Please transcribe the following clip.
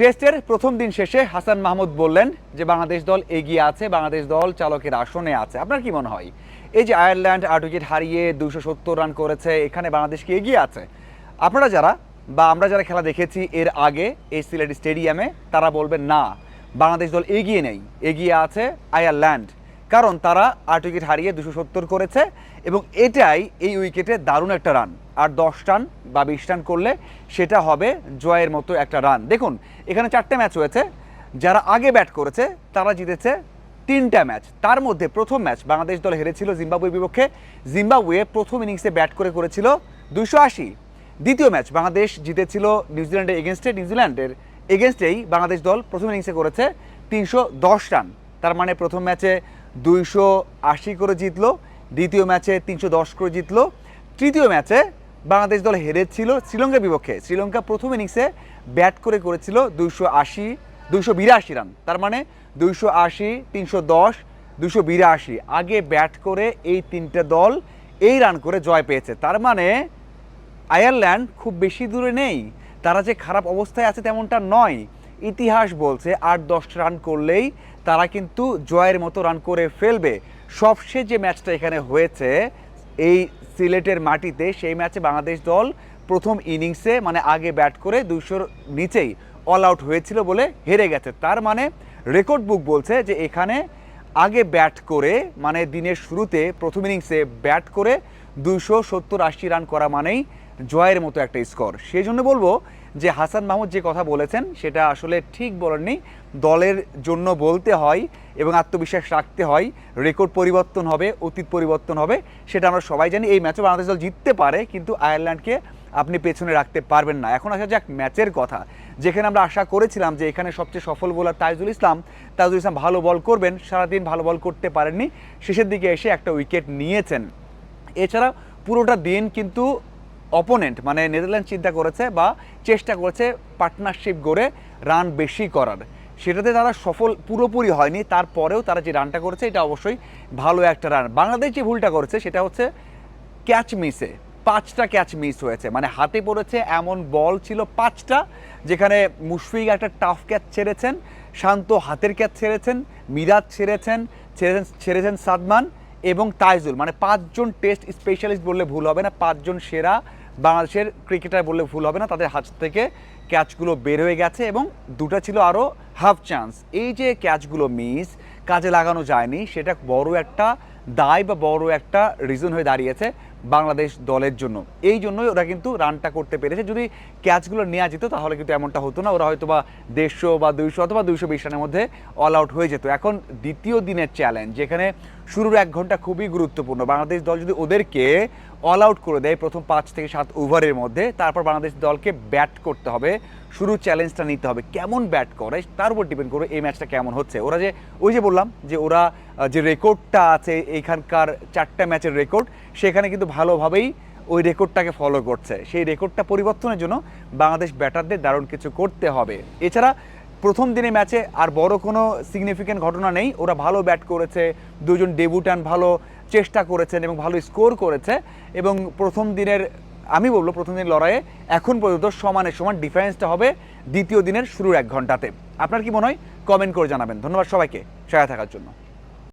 টেস্টের প্রথম দিন শেষে হাসান মাহমুদ বললেন যে বাংলাদেশ দল এগিয়ে আছে, বাংলাদেশ দল চালকের আসনে আছে। আপনার কি মনে হয়? এই যে আয়ারল্যান্ড আট উইকেট হারিয়ে দুশো সত্তর রান করেছে, এখানে বাংলাদেশ কি এগিয়ে আছে? আপনারা যারা বা আমরা যারা খেলা দেখেছি এর আগে এই সিলেট স্টেডিয়ামে, তারা বলবেন না, বাংলাদেশ দল এগিয়ে নেই, এগিয়ে আছে আয়ারল্যান্ড। কারণ তারা আট উইকেট হারিয়ে দুশো সত্তর করেছে এবং এটাই এই উইকেটে দারুণ একটা রান। আর দশ রান বা বিশ রান করলে সেটা হবে জয়ের মতো একটা রান। দেখুন, এখানে চারটে ম্যাচ হয়েছে। যারা আগে ব্যাট করেছে, তারা জিতেছে তিনটা ম্যাচ। তার মধ্যে প্রথম ম্যাচ বাংলাদেশ দল হেরেছিল জিম্বাবুয়ের বিপক্ষে। জিম্বাবুয়ে প্রথম ইনিংসে ব্যাট করে করেছিল দুশো আশি। দ্বিতীয় ম্যাচ বাংলাদেশ জিতেছিল নিউজিল্যান্ডের এগেনস্টে। নিউজিল্যান্ডের এগেনস্টেই বাংলাদেশ দল প্রথম ইনিংসে করেছে তিনশো দশ রান। তার মানে প্রথম ম্যাচে দুইশো আশি করে জিতলো, দ্বিতীয় ম্যাচে তিনশো দশ করে জিতলো। তৃতীয় ম্যাচে বাংলাদেশ দল হেরেছিল শ্রীলঙ্কার বিপক্ষে। শ্রীলঙ্কা প্রথম ইনিংসে ব্যাট করে করেছিল দুইশো আশি, দুইশো বিরাশি রান। তার মানে দুইশো আশি, তিনশো দশ দুশো বিরাশি। আগে ব্যাট করে এই তিনটে দল এই রান করে জয় পেয়েছে। তার মানে আয়ারল্যান্ড খুব বেশি দূরে নেই। তারা যে খারাপ অবস্থায় আছে তেমনটা নয়। ইতিহাস বলছে আট দশ রান করলেই তারা কিন্তু জয়ের মতো রান করে ফেলবে। সবশেষ যে ম্যাচটা এখানে হয়েছে, এই সিলেটের মাটিতে, সেই ম্যাচে বাংলাদেশ দল প্রথম ইনিংসে মানে আগে ব্যাট করে দুশোর নিচেই অল আউট হয়েছিল বলে হেরে গেছে। তার মানে রেকর্ড বুক বলছে যে এখানে আগে ব্যাট করে মানে দিনের শুরুতে প্রথম ইনিংসে ব্যাট করে দুশো সত্তর আশি রান করা মানেই জয়ের মতো একটা স্কোর সেই জন্য বলব যে হাসান মাহমুদ যে কথা বলেছেন, সেটা আসলে ঠিক বলেননি। দলের জন্য বলতে হয় এবং আত্মবিশ্বাস রাখতে হয়, রেকর্ড পরিবর্তন হবে, অতীত পরিবর্তন হবে, সেটা আমরা সবাই জানি। এই ম্যাচে বাংলাদেশ দল জিততে পারে, কিন্তু আয়ারল্যান্ডকে আপনি পেছনে রাখতে পারবেন না। এখন আসা যাক ম্যাচের কথা। যেখানে আমরা আশা করেছিলাম যে এখানে সবচেয়ে সফল বোলার তাইজুল ইসলাম তাইজুল ইসলাম ভালো বল করবেন, সারাদিন ভালো বল করতে পারেননি, শেষের দিকে এসে একটা উইকেট নিয়েছেন। এছাড়া পুরোটা দিন কিন্তু অপোনেন্ট মানে নেদারল্যান্ড চিন্তা করেছে বা চেষ্টা করেছে পার্টনারশিপ গড়ে রান বেশি করার। সেটাতে তারা সফল পুরোপুরি হয়নি, তারপরেও তারা যে রানটা করেছে, এটা অবশ্যই ভালো একটা রান বাংলাদেশ যে ভুলটা করেছে, সেটা হচ্ছে ক্যাচ মিসে পাঁচটা ক্যাচ মিস হয়েছে। মানে হাতে পড়েছে এমন বল ছিল পাঁচটা, যেখানে মুশফিক একটা টাফ ক্যাচ ছেড়েছেন, শান্ত হাতের ক্যাচ ছেড়েছেন, মিরাজ ছেড়েছেন ছেড়েছেন ছেড়েছেন সাদমান এবং তাইজুল। মানে পাঁচজন টেস্ট স্পেশালিস্ট বললে ভুল হবে না, পাঁচজন সেরা বাংলাদেশের ক্রিকেটার বললে ভুল হবে না, তাদের হাত থেকে ক্যাচগুলো বের হয়ে গেছে এবং দুটা ছিল আরও হাফ চান্স। এই যে ক্যাচগুলো মিস, কাজে লাগানো যায়নি, সেটা বড় একটা দায় বা বড় একটা রিজন হয়ে দাঁড়িয়েছে। বাংলাদেশ দলের জন্য। এই জন্যই ওরা কিন্তু রানটা করতে পেরেছে। যদি ক্যাচগুলো নেওয়া যেত, তাহলে কিন্তু এমনটা হতো না। ওরা হয়তো বা দেড়শো বা দুইশো অথবা দুইশো বিশ রানের মধ্যে অল আউট হয়ে যেত। এখন দ্বিতীয় দিনের চ্যালেঞ্জ যেখানে শুরুর এক ঘণ্টা খুবই গুরুত্বপূর্ণ। বাংলাদেশ দল যদি ওদেরকে অল আউট করে দেয় প্রথম পাঁচ থেকে সাত ওভারের মধ্যে, তারপর বাংলাদেশ দলকে ব্যাট করতে হবে। শুরু চ্যালেঞ্জটা নিতে হবে। কেমন ব্যাট করে, তার উপর ডিপেন্ড করে এই ম্যাচটা কেমন হচ্ছে। ওরা যে, ওই যে বললাম যে ওরা যে রেকর্ডটা আছে, এইখানকার চারটা ম্যাচের রেকর্ড সেখানে কিন্তু ভালোভাবেই ওই রেকর্ডটাকে ফলো করছে। সেই রেকর্ডটা পরিবর্তনের জন্য বাংলাদেশ ব্যাটারদের দারুণ কিছু করতে হবে। এছাড়া প্রথম দিনে ম্যাচে আর বড় কোনো সিগনিফিক্যান্ট ঘটনা নেই। ওরা ভালো ব্যাট করেছে, দুজন ডেবুটান ভালো চেষ্টা করেছেন এবং ভালো স্কোর করেছে এবং প্রথম দিনের, আমি বলব প্রথম দিনের লড়াইয়ে এখন পর্যন্ত সমানে সমান ডিফারেন্সটা হবে দ্বিতীয় দিনের শুরুর এক ঘন্টাতে। আপনার কি মনে হয়? কমেন্ট করে জানাবেন। ধন্যবাদ সবাইকে। সহায় থাকার জন্য।